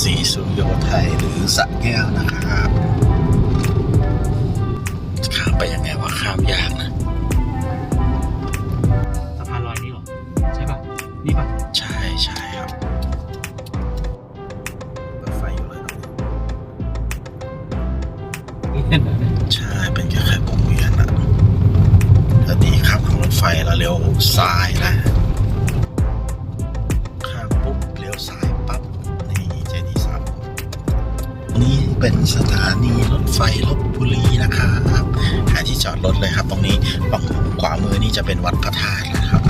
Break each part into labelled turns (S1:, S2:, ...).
S1: สีสุริโยไทยหรือสระแก้วนะครับข้ามไปยังไงวะข้ามยากนะ
S2: สะพานลอยนี่เหรอ ใช่ป่ะนี่ป่ะ
S1: ใช่ใช่ครับรถไฟอยู่เลยเนอะ
S2: นี่เห็นเหรอเนี่ย
S1: ใช่เป็นแค่แค่วงเวียนอะถ้าดีครับของรถไฟแล้วเลี้ยวซ้ายนะ นี่เป็นสถานีรถไฟลบบุรีนะครับหาที่จอดรถเลยครับ ตรงนี้ฝั่งขวามือนี่จะเป็นวัดพระธาตุนะครับ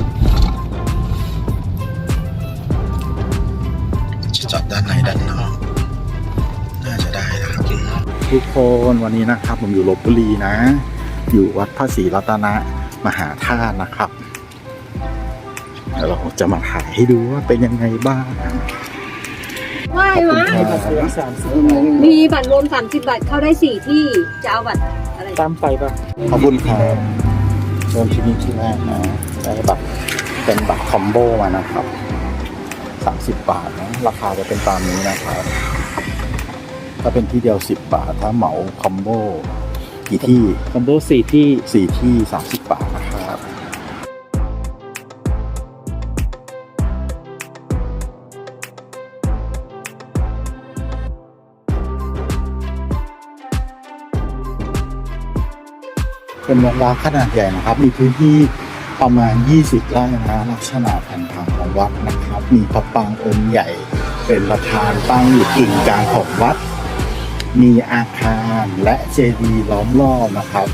S1: จะจอดด้านในด้านนอกน่าจะได้นะครับทุกคนวันนี้นะครับ ผมอยู่ลบบุรีนะ อยู่วัดพระศรีรัตนมหาธาตุนะครับเราจะมาถ่ายให้ดูว่าเป็นยังไงบ้าง
S3: ไหว้มะ
S2: บัตรเหลืองสามสิบ
S3: มีบัตรรวม 30บาทเข้าได้ 4 ที่จะเอาบัตรอะไร
S2: ตามไปป่ะ
S1: ขอบคุณครับเริ่มที่นี่ที่แรกนะได้บัตรเป็นบัตรคอมโบมานะครับสามสิบบาทนะราคาจะเป็นตามนี้นะครับถ้าเป็นที่เดียวสิบบาท ถ้าเหมาคอมโบกี่ที่
S2: คอมโบสี่ที่
S1: สี่ที่สามสิบบาทนะครับ เป็นวัดร้างขนาดใหญ่นะครับ มีพื้นที่ประมาณ 20 ไร่นะลักษณะแผนผังของวัดนะครับ มีพระปรางองค์ใหญ่เป็นประธานตั้งอยู่กึ่งกลางของวัด มีอาคารและเจดีย์ล้อมรอบนะครับ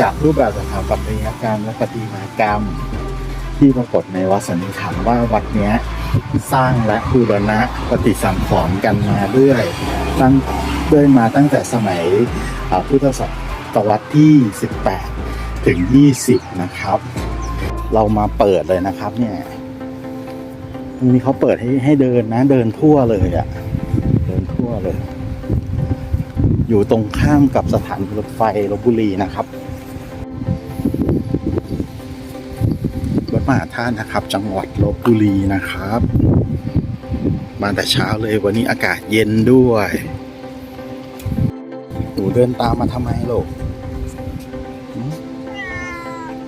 S1: จากรูปแบบสถาปัตยกรรมและประติมากรรม ที่ปรากฏในวัดสันนิษฐานว่าวัดเนี้ยสร้างและบูรณะปฏิสังขรณ์กันมาเรื่อยตั้งเรื่อยมาตั้งแต่สมัยพุทธศ ตวรรษที่ 18 ถึง 20 นะครับ เรามาเปิดเลยนะครับ เนี่ยตรงนี้เขาเปิดให้ให้เดินนะ เดินทั่วเลยอะ่ะ เดินทั่วเลย อยู่ตรงข้ามกับสถานรถไฟลบบุรีนะครับวัดมหาธาตุนะครับ จังหวัดลบบุรีนะครับ มาแต่เช้าเลยวันนี้อากาศเย็นด้วย หนูเดินตามมาทำไมลูก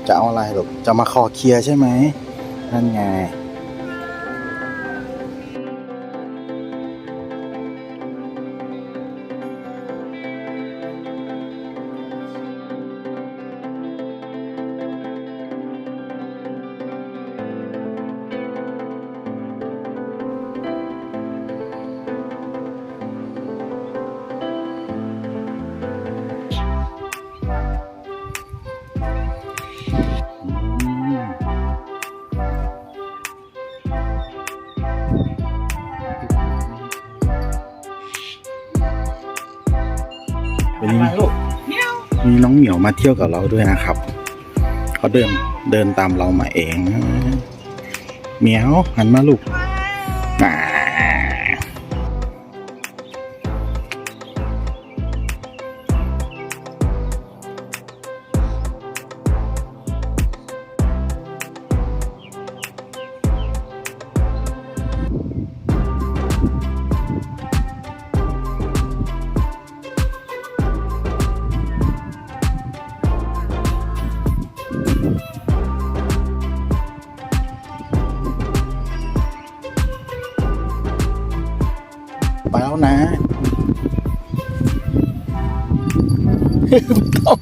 S1: จะเอาอะไรหลูกจะมาคอเคลียร์ใช่ไหมนั่นไง วันนี้มีน้องเหมียวมาเที่ยวกับเราด้วยนะครับเขาเดินเดินตามเรามาเองเหมียวหันมาลูกมา ไปแล้วนะต้อง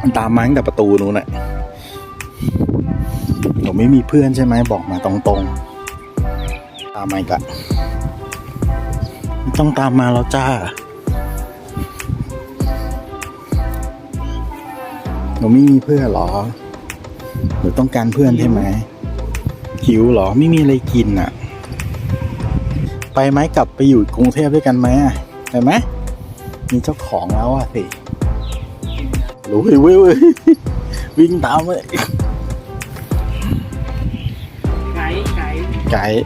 S1: มันตามมาตั้งแต่ประตูนู้นแหละผมไม่มีเพื่อนใช่ไหมบอกมาตรงๆ ตามมาอีกอะไม่ต้องตามมาแล้วจ้าหนูไม่มีเพื่อนหรอหนูต้องการเพื่อนใช่ไหมหิวหรอไม่มีอะไรกินอะ ไปไหมกลับไปอยู่กรุงเทพด้วยกันไหมอะไปไหมมีเจ้าของแล้วอะสิรู้เว้ยเว้ยวิ่งตามเลย
S2: ไกด์ไกด์
S1: ไกด์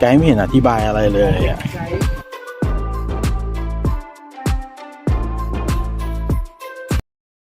S1: ไกด์ไม่เห็นอธิบายอะไรเลยอะ
S2: ไกด์